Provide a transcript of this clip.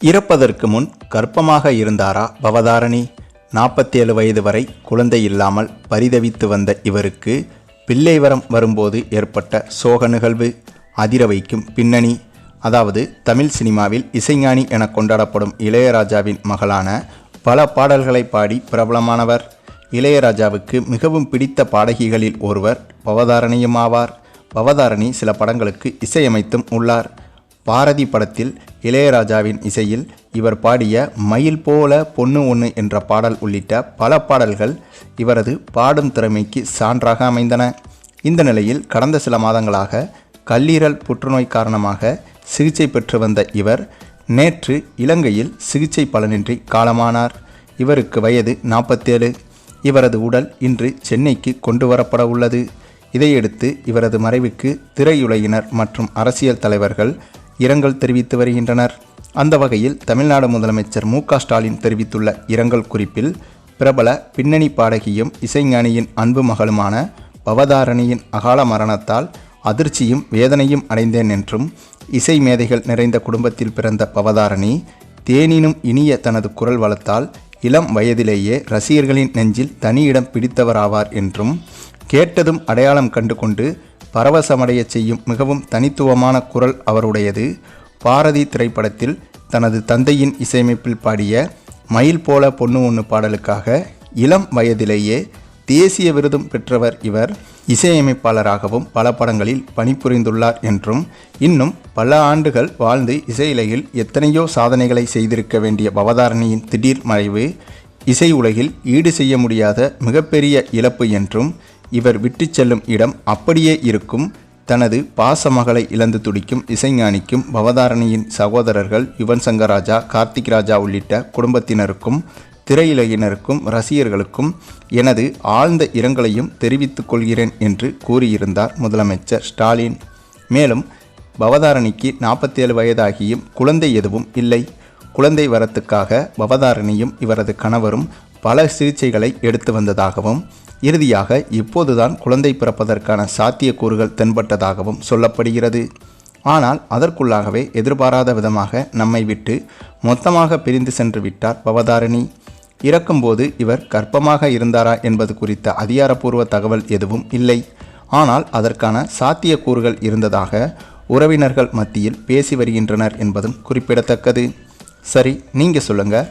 இறப்பதற்கு முன் கர்ப்பமாக இருந்தாரா பவதாரணி? நாற்பத்தேழு வயது வரை குழந்தை இல்லாமல் பரிதவித்து வந்த இவருக்கு பிள்ளை வரம் வரும்போது ஏற்பட்ட சோக நிகழ்வு அதிர வைக்கும் பின்னணி அதாவது தமிழ் சினிமாவில் இசைஞானி என கொண்டாடப்படும் இளையராஜாவின் மகளான பல பாடல்களை பாடி பிரபலமானவர். இளையராஜாவுக்கு மிகவும் பிடித்த பாடகிகளில் ஒருவர் பவதாரணியும் ஆவார் பவதாரணி சில படங்களுக்கு இசையமைத்தும் உள்ளார். பாரதி படத்தில் இளையராஜாவின் இசையில் இவர் பாடிய மயில் போல பொண்ணு ஒன்று என்ற பாடல் உள்ளிட்ட பல பாடல்கள் இவரது பாடும் திறமைக்கு சான்றாக அமைந்தன. இந்த நிலையில் கடந்த சில மாதங்களாக கல்லீரல் புற்றுநோய் காரணமாக சிகிச்சை பெற்று வந்த இவர் நேற்று இலங்கையில் சிகிச்சை பலனின்றி காலமானார். இவருக்கு வயது நாற்பத்தேழு இவரது உடல் இன்று சென்னைக்கு கொண்டு வரப்பட உள்ளது. இதையடுத்து இவரது மறைவுக்கு திரையுலகினர் மற்றும் அரசியல் தலைவர்கள் இரங்கல் தெரிவித்து வருகின்றனர். அந்த வகையில் தமிழ்நாடு முதலமைச்சர் மு ஸ்டாலின் தெரிவித்துள்ள இரங்கல் குறிப்பில் பிரபல பின்னணி பாடகியும் இசைஞானியின் அன்பு மகளுமான பவதாரணியின் அகால மரணத்தால் அதிர்ச்சியும் வேதனையும் அடைந்தேன் என்றும் இசை மேதைகள் நிறைந்த குடும்பத்தில் பிறந்த பவதாரணி தேனினும் இனிய தனது குரல் வளத்தால் இளம் வயதிலேயே ரசிகர்களின் நெஞ்சில் தனி இடம் பிடித்தவராவார் என்றும் கேட்டதும் அடையாளம் கண்டு கொண்டு பரவசமடையச் செய்யும் மிகவும் தனித்துவமான குரல் அவருடையது. பாரதி திரைப்படத்தில் தனது தந்தையின் இசையமைப்பில் பாடிய மயில் போல பொண்ணு ஒன்று பாடலுக்காக இளம் வயதிலேயே தேசிய விருதும் பெற்றவர் இவர். இசையமைப்பாளராகவும் பல படங்களில் பணிபுரிந்துள்ளார் என்றும் இன்னும் பல ஆண்டுகள் வாழ்ந்து இசையிலையில் எத்தனையோ சாதனைகளை செய்திருக்க வேண்டிய பவதாரணியின் திடீர் மறைவு இசை உலகில் ஈடு செய்ய முடியாத மிகப்பெரிய இழப்பு என்றும் இவர் விட்டு செல்லும் இடம் அப்படியே இருக்கும். தனது பாசமகளை இழந்து துடிக்கும் இசைஞானிக்கும் பவதாரணியின் சகோதரர்கள் யுவன் சங்கர் ராஜா கார்த்திக் ராஜா உள்ளிட்ட குடும்பத்தினருக்கும் திரையுலகினருக்கும் ரசிகர்களுக்கும் எனது ஆழ்ந்த இரங்கலையும் தெரிவித்துக் கொள்கிறேன் என்று கூறியிருந்தார் முதலமைச்சர் ஸ்டாலின். மேலும் பவதாரணிக்கு நாற்பத்தேழு வயதாகியும் குழந்தை எதுவும் இல்லை. குழந்தை வரத்துக்காக பவதாரணியும் இவரது கணவரும் பல சிகிச்சைகளை எடுத்து வந்ததாகவும் இறுதியாக இப்போதுதான் குழந்தை பிறப்பதற்கான சாத்தியக்கூறுகள் தென்பட்டதாகவும் சொல்லப்படுகிறது. ஆனால் அதற்குள்ளாகவே எதிர்பாராத விதமாக நம்மை விட்டு மொத்தமாக பிரிந்து சென்று விட்டார் பவதாரணி. இறக்கும்போது இவர் கர்ப்பமாக இருந்தாரா என்பது குறித்த அதிகாரப்பூர்வ தகவல் எதுவும் இல்லை. ஆனால் அதற்கான சாத்தியக்கூறுகள் இருந்ததாக உறவினர்கள் மத்தியில் பேசி வருகின்றனர் என்பதும் குறிப்பிடத்தக்கது. சரி நீங்கள் சொல்லுங்கள்